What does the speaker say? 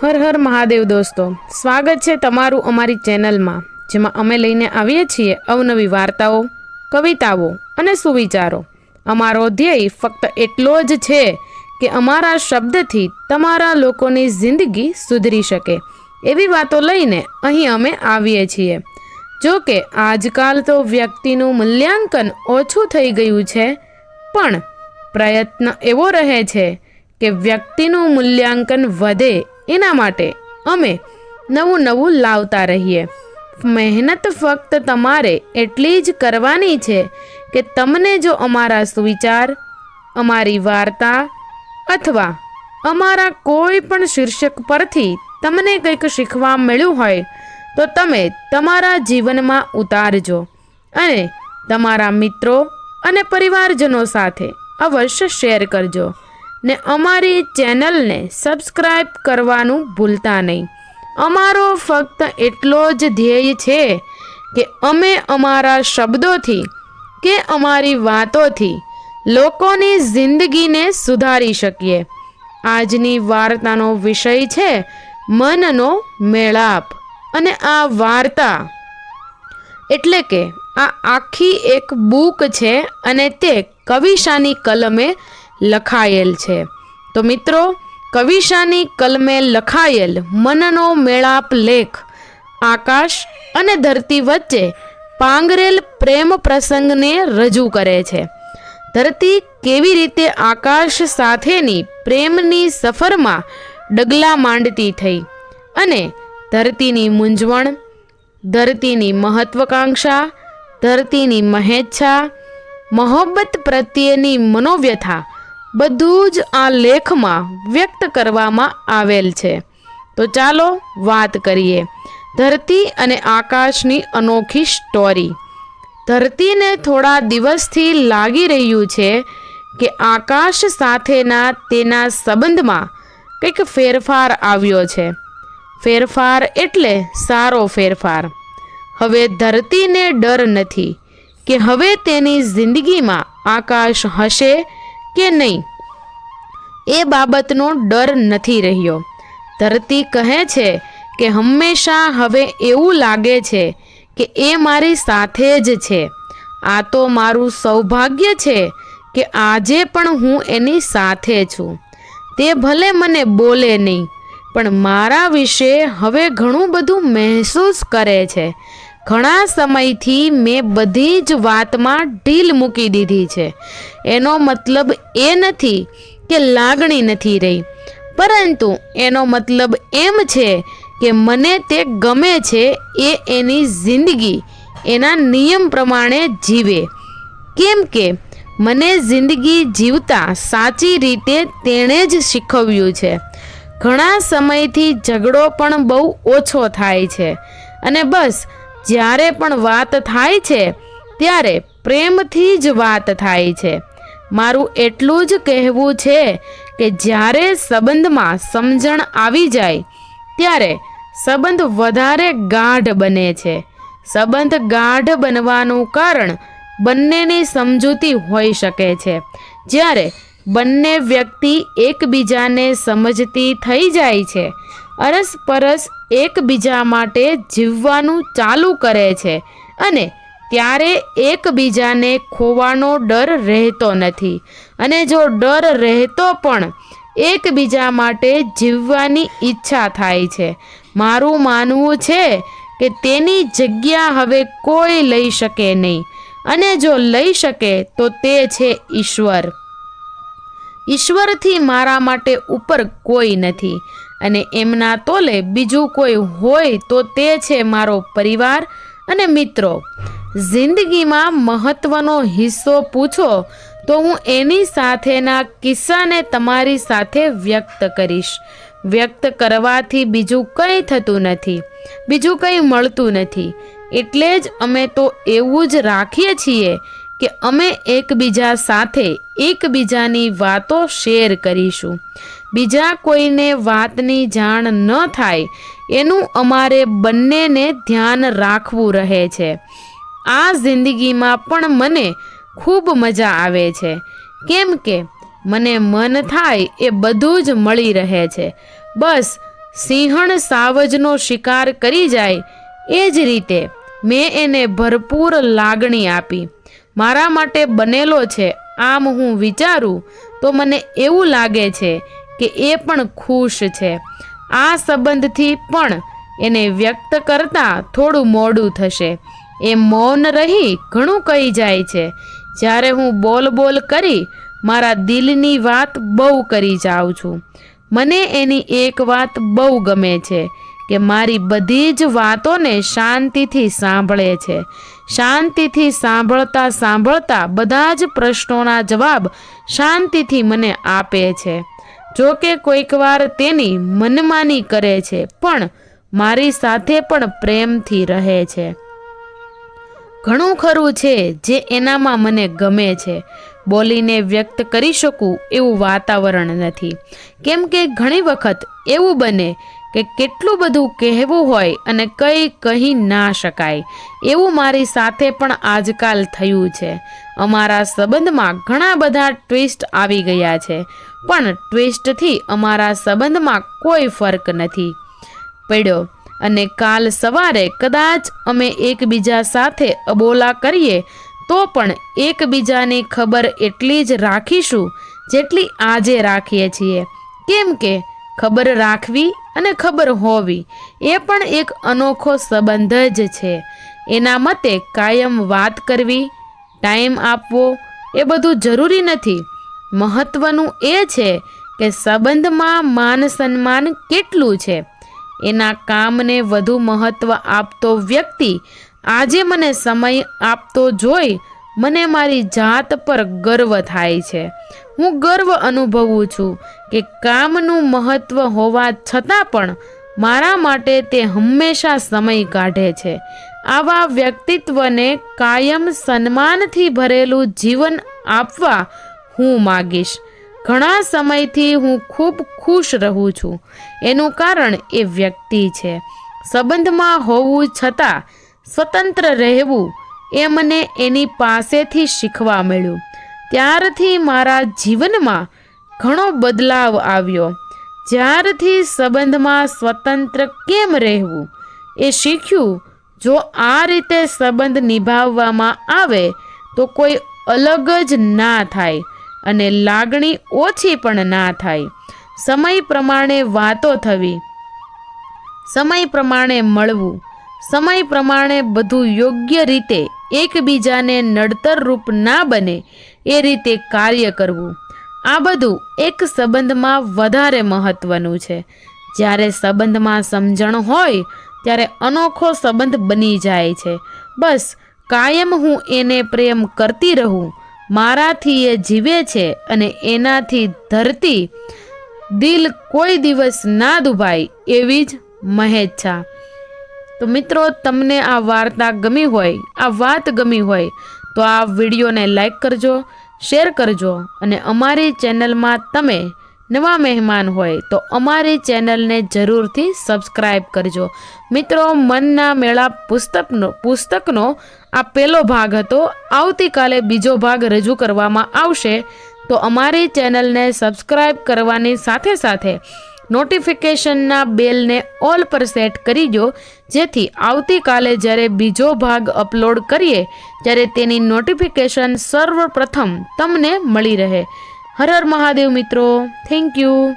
હર હર મહાદેવ દોસ્તો, સ્વાગત છે તમારું અમારી ચેનલમાં, જેમાં અમે લઈને આવીએ છીએ અવનવી વાર્તાઓ, કવિતાઓ અને સુવિચારો. અમારો ધ્યેય ફક્ત એટલો જ છે કે અમારા શબ્દથી તમારા લોકોની જિંદગી સુધરી શકે. એવી વાતો લઈને અહીં અમે આવીએ છીએ. જો કે આજકાલ તો વ્યક્તિનું મૂલ્યાંકન ઓછું થઈ ગયું છે, પણ પ્રયત્ન એવો રહે છે કે વ્યક્તિનું મૂલ્યાંકન વધે એના માટે અમે નવું નવું લાવતા રહીએ. મહેનત ફક્ત તમારે એટલી જ કરવાની છે કે તમને જો અમારા સુવિચાર, અમારી વાર્તા અથવા અમારા કોઈ પણ શીર્ષક પરથી તમને કંઈક શીખવા મળ્યું હોય, તો તમે તમારા જીવનમાં ઉતારજો અને તમારા મિત્રો અને પરિવારજનો સાથે અવશ્ય શેર કરજો. ને અમારી ચેનલને સબસ્ક્રાઈબ કરવાનું ભૂલતા નહીં. અમારો ફક્ત એટલો જ ધ્યેય છે કે અમે અમારા શબ્દોથી કે અમારી વાતોથી લોકોની જિંદગીને સુધારી શકીએ. આજની વાર્તાનો વિષય છે મનનો મેળાપ. અને આ વાર્તા એટલે કે આ આખી એક બુક છે અને તે કવિશાની કલમે લખાયેલ છે. તો મિત્રો, કવિશાની કલમે લખાયેલ મનનો મેળાપ લેખ, આકાશ અને ધરતી વચ્ચે પાંગરેલ પ્રેમ પ્રસંગને રજૂ કરે છે. ધરતી કેવી રીતે આકાશ સાથેની પ્રેમની સફરમાં ડગલા માંડતી થઈ અને ધરતીની મૂંઝવણ, ધરતીની મહત્વકાંક્ષા, ધરતીની મહેચ્છા, મોહબ્બત પ્રત્યેની મનોવ્યથા બધું જ આ લેખમાં વ્યક્ત કરવામાં આવેલ છે. તો ચાલો વાત કરીએ. ધરતી અને આકાશની અનોખી સ્ટોરી ધરતીને થોડા દિવસથી લાગી રહ્યું છે કે આકાશ સાથેના તેના સંબંધમાં કંઈક ફેરફાર આવ્યો છે. ફેરફાર એટલે સારો ફેરફાર. હવે ધરતીને ડર નથી કે હવે તેની જિંદગીમાં આકાશ હશે કે નહીં? એ બાબતનો ડર નથી રહ્યો. ધરતી કહે છે કે હંમેશા હવે એવું લાગે છે કે એ મારી સાથે જ છે. આ તો મારું સૌભાગ્ય છે કે આજે પણ હું એની સાથે છું. તે ભલે મને બોલે નહીં, પણ મારા વિશે હવે ઘણું બધું મહેસૂસ કરે છે. ઘણા સમયથી મેં બધી જ વાતમાં ઢીલ મૂકી દીધી છે. એનો મતલબ એ નથી કે લાગણી નથી રહી. પરંતુ એનો મતલબ એમ છે કે મને તે ગમે છે એ એની જિંદગી, એના નિયમ પ્રમાણે જીવે. કેમ કે મને જિંદગી જીવતા સાચી રીતે તેણે જ શીખવ્યું છે. ઘણા સમયથી ઝઘડો પણ બહુ ઓછો થાય છે. અને બસ, જ્યારે પણ વાત થાય છે, ત્યારે પ્રેમથી જ વાત થાય છે. મારું એટલું જ કહેવું છે કે જ્યારે સંબંધમાં સમજણ આવી જાય, ત્યારે સંબંધ વધારે ગાઢ બને છે. સંબંધ ગાઢ બનવાનું કારણ બંનેની સમજૂતી હોઈ શકે છે. જ્યારે બંને વ્યક્તિ એકબીજાને સમજતી થઈ જાય છે, અરસપરસ એકબીજા માટે જીવવાનું ચાલુ કરે છે અને ત્યારે એકબીજાને ખોવાનો ડર રહેતો નથી. અને જો ડર રહેતો પણ, એકબીજા માટે જીવવાની ઈચ્છા થાય છે. મારું માનવું છે કે તેની જગ્યા હવે કોઈ લઈ શકે નહીં. અને જો લઈ શકે, તો તે છે ઈશ્વર. ઈશ્વરથી મારા માટે ઉપર કોઈ નથી. અને એમના તોલે બીજું કોઈ હોય તો તે છે મારો પરિવાર અને મિત્રો. જિંદગીમાં મહત્વનો હિસ્સો પૂછો, તો હું એની સાથેના કિસ્સાને તમારી સાથે વ્યક્ત કરીશ. વ્યક્ત કરવાથી બીજું કંઈ થતું નથી, બીજું કંઈ મળતું નથી. એટલે જ અમે તો એવું જ રાખીએ છીએ કે અમે એકબીજા સાથે એકબીજાની વાતો શેર કરીશું. બીજા કોઈને વાતની જાણ ન થાય, એનું અમારે બંનેને ધ્યાન રાખવું રહે છે. આ જિંદગીમાં પણ મને ખૂબ મજા આવે છે. કેમ કે મને મન થાય એ બધું જ મળી રહે છે. બસ સિંહણ સાવજનો શિકાર કરી જાય એ જ રીતે મેં એને ભરપૂર લાગણી આપી. મારા માટે બનેલો છે, આમ હું વિચારું તો મને એવું લાગે છે કે એ પણ ખુશ છે. આ સંબંધથી પણ એને વ્યક્ત કરતાં થોડું મોડું થશે. એ મૌન રહી ઘણું કહી જાય છે. જ્યારે હું બોલ બોલ કરી મારા દિલની વાત બહુ કરી જાઉં છું. મને એની એક વાત બહુ ગમે છે કે મારી બધી જ વાતોને શાંતિથી સાંભળે છે. શાંતિથી સાંભળતા સાંભળતા બધા જ પ્રશ્નોના જવાબ શાંતિથી મને આપે છે. જો કે કોઈક વાર તેની મનમાની કરે છે, પણ મારી સાથે પણ પ્રેમથી રહે છે. ઘણું ખરું છે જે એનામાં મને ગમે છે. બોલીને વ્યક્ત કરી શકું એવું વાતાવરણ નથી. કેમ કે ઘણી વખત એવું બને કે કેટલું બધું કહેવું હોય અને કંઈ કહી ના શકાય. એવું મારી સાથે પણ આજકાલ થયું છે. અમારા સંબંધમાં ઘણા બધા ટ્વિસ્ટ આવી ગયા છે. પણ ટ્વિસ્ટથી અમારા સંબંધમાં કોઈ ફરક નથી. પડ્યો. અને કાલ સવારે કદાચ અમે એકબીજા સાથે અબોલા કરીએ, તો પણ એકબીજાની ખબર એટલી જ રાખીશું જેટલી આજે રાખીએ છીએ. કેમ કે ખબર રાખવી અને ખબર હોવી એ પણ એક અનોખો સંબંધ જ છે. એના મતે કાયમ વાત કરવી, ટાઈમ આપવો એ બધું જરૂરી નથી. મહત્વનું એ છે કે સંબંધમાં માન સન્માન કેટલું છે. એના કામને વધુ મહત્ત્વ આપતો વ્યક્તિ આજે મને સમય આપતો જોઈ મને મારી જાત પર ગર્વ થાય છે. હું ગર્વ અનુભવું છું કે કામનું મહત્ત્વ હોવા છતાં પણ મારા માટે તે હંમેશા સમય કાઢે છે. આવા વ્યક્તિત્વને કાયમ સન્માનથી ભરેલું જીવન આપવા હું માગીશ. ઘણા સમયથી હું ખૂબ ખુશ રહું છું. એનું કારણ એ વ્યક્તિ છે. સંબંધમાં હોવું છતાં સ્વતંત્ર રહેવું એ મને એની પાસેથી શીખવા મળ્યું. ત્યારથી મારા જીવનમાં ઘણો બદલાવ આવ્યો. જ્યારથી સંબંધમાં સ્વતંત્ર કેમ રહેવું એ શીખ્યું, જો આ રીતે સંબંધ નિભાવવામાં આવે તો કોઈ અલગ જ ના થાય. અને લાગણી ઓછી પણ ના થાય. સમય પ્રમાણે વાતો થવી. સમય પ્રમાણે મળવું. સમય પ્રમાણે બધું યોગ્ય રીતે એકબીજાને નડતર રૂપ ના બને એ રીતે કાર્ય કરવું. આ બધું એક સંબંધમાં વધારે મહત્વનું છે. જ્યારે સંબંધમાં સમજણ હોય, ત્યારે અનોખો સંબંધ બની જાય છે. બસ, કાયમ હું એને પ્રેમ કરતી રહું. મારાથી એ જીવે છે અને એનાથી ધરતી દિલ કોઈ દિવસ ના દુભાય એવી જ મહેચ્છા. તો મિત્રો, તમને આ વાર્તા ગમી હોય, આ વાત ગમી હોય, તો આ વિડીયોને લાઈક કરજો, શેર કરજો અને અમારી ચેનલમાં તમે નવા મહેમાન હોય તો અમારી ચેનલને જરૂરથી સબસ્ક્રાઈબ કરજો. મિત્રો, મનના મેળા પુસ્તકનો પુસ્તકનો આ પહેલો ભાગ હતો. આવતીકાલે બીજો ભાગ રજૂ કરવામાં આવશે. તો અમારી ચેનલને સબસ્ક્રાઈબ કરવાની સાથે સાથે નોટિફિકેશનના બેલને ઓલ પર સેટ કરી દો. જેથી આવતીકાલે જ્યારે બીજો ભાગ અપલોડ કરીએ, ત્યારે તેની નોટિફિકેશન સર્વપ્રથમ તમને મળી રહે. હર હર મહાદેવ મિત્રો. Thank you